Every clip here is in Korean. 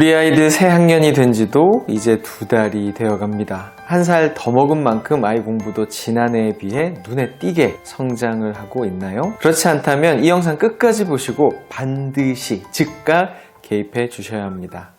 우리 아이들 새 학년이 된 지도 이제 두 달이 되어 갑니다. 한 살 더 먹은 만큼 아이 공부도 지난해에 비해 눈에 띄게 성장을 하고 있나요? 그렇지 않다면 이 영상 끝까지 보시고 반드시 즉각 개입해 주셔야 합니다.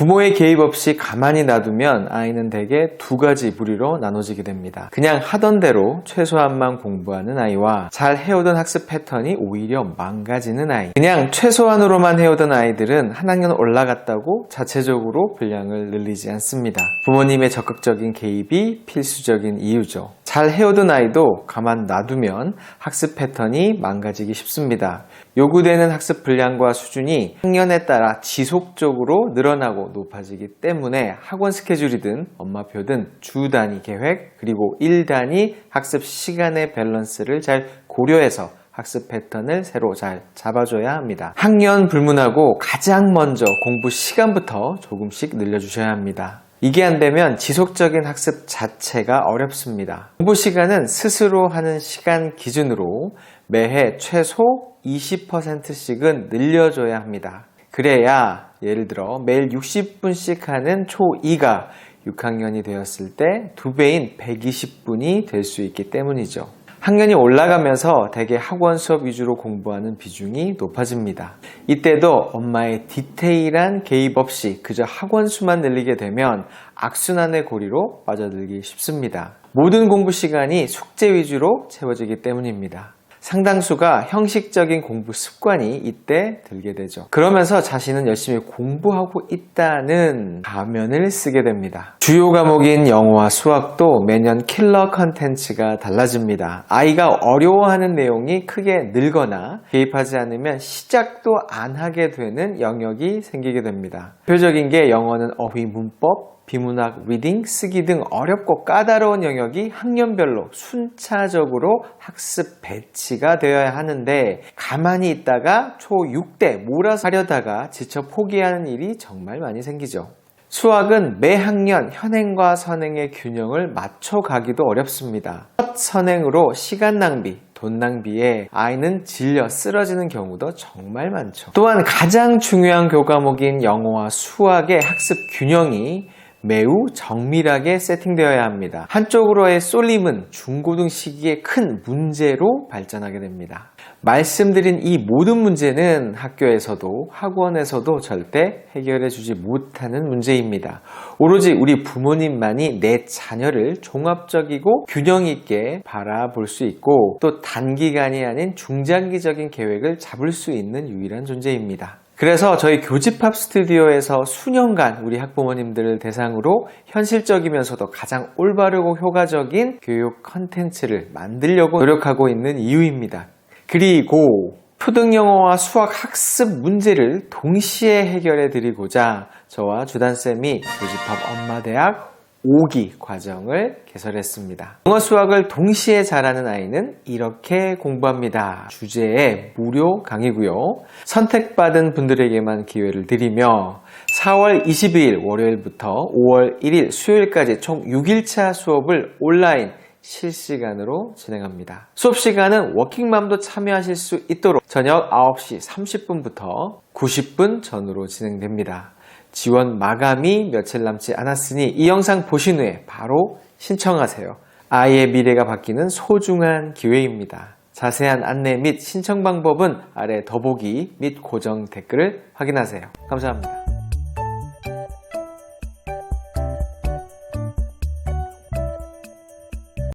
부모의 개입 없이 가만히 놔두면 아이는 대개 두 가지 부류로 나눠지게 됩니다. 그냥 하던 대로 최소한만 공부하는 아이와 잘 해오던 학습 패턴이 오히려 망가지는 아이. 그냥 최소한으로만 해오던 아이들은 한 학년 올라갔다고 자체적으로 분량을 늘리지 않습니다. 부모님의 적극적인 개입이 필수적인 이유죠. 잘 해오던 아이도 가만 놔두면 학습 패턴이 망가지기 쉽습니다. 요구되는 학습 분량과 수준이 학년에 따라 지속적으로 늘어나고 높아지기 때문에 학원 스케줄이든 엄마표든 주 단위 계획 그리고 일 단위 학습 시간의 밸런스를 잘 고려해서 학습 패턴을 새로 잘 잡아줘야 합니다. 학년 불문하고 가장 먼저 공부 시간부터 조금씩 늘려주셔야 합니다. 이게 안 되면 지속적인 학습 자체가 어렵습니다. 공부 시간은 스스로 하는 시간 기준으로 매해 최소 20%씩은 늘려줘야 합니다. 그래야 예를 들어 매일 60분씩 하는 초2가 6학년이 되었을 때 두 배인 120분이 될 수 있기 때문이죠. 학년이 올라가면서 대개 학원 수업 위주로 공부하는 비중이 높아집니다. 이때도 엄마의 디테일한 개입 없이 그저 학원 수만 늘리게 되면 악순환의 고리로 빠져들기 쉽습니다. 모든 공부 시간이 숙제 위주로 채워지기 때문입니다. 상당수가 형식적인 공부 습관이 이때 들게 되죠. 그러면서 자신은 열심히 공부하고 있다는 가면을 쓰게 됩니다. 주요 과목인 영어와 수학도 매년 킬러 컨텐츠가 달라집니다. 아이가 어려워하는 내용이 크게 늘거나 개입하지 않으면 시작도 안 하게 되는 영역이 생기게 됩니다. 대표적인 게 영어는 어휘 문법, 비문학, 리딩, 쓰기 등 어렵고 까다로운 영역이 학년별로 순차적으로 학습 배치가 되어야 하는데 가만히 있다가 초6 때 몰아서 하려다가 지쳐 포기하는 일이 정말 많이 생기죠. 수학은 매 학년 현행과 선행의 균형을 맞춰가기도 어렵습니다. 첫 선행으로 시간 낭비, 돈 낭비에 아이는 질려 쓰러지는 경우도 정말 많죠. 또한 가장 중요한 교과목인 영어와 수학의 학습 균형이 매우 정밀하게 세팅되어야 합니다. 한쪽으로의 쏠림은 중고등 시기에 큰 문제로 발전하게 됩니다. 말씀드린 이 모든 문제는 학교에서도 학원에서도 절대 해결해 주지 못하는 문제입니다. 오로지 우리 부모님만이 내 자녀를 종합적이고 균형 있게 바라볼 수 있고 또 단기간이 아닌 중장기적인 계획을 잡을 수 있는 유일한 존재입니다. 그래서 저희 교집합 스튜디오에서 수년간 우리 학부모님들을 대상으로 현실적이면서도 가장 올바르고 효과적인 교육 컨텐츠를 만들려고 노력하고 있는 이유입니다. 그리고 초등 영어와 수학 학습 문제를 동시에 해결해 드리고자 저와 주단쌤이 교집합 엄마대학 5기 과정을 개설했습니다. 영어 수학을 동시에 잘하는 아이는 이렇게 공부합니다. 주제에 무료 강의고요. 선택받은 분들에게만 기회를 드리며 4월 22일 월요일부터 5월 1일 수요일까지 총 6일차 수업을 온라인 실시간으로 진행합니다. 수업 시간은 워킹맘도 참여하실 수 있도록 저녁 9시 30분부터 90분 전으로 진행됩니다. 지원 마감이 며칠 남지 않았으니 이 영상 보신 후에 바로 신청하세요. 아이의 미래가 바뀌는 소중한 기회입니다. 자세한 안내 및 신청 방법은 아래 더보기 및 고정 댓글을 확인하세요. 감사합니다.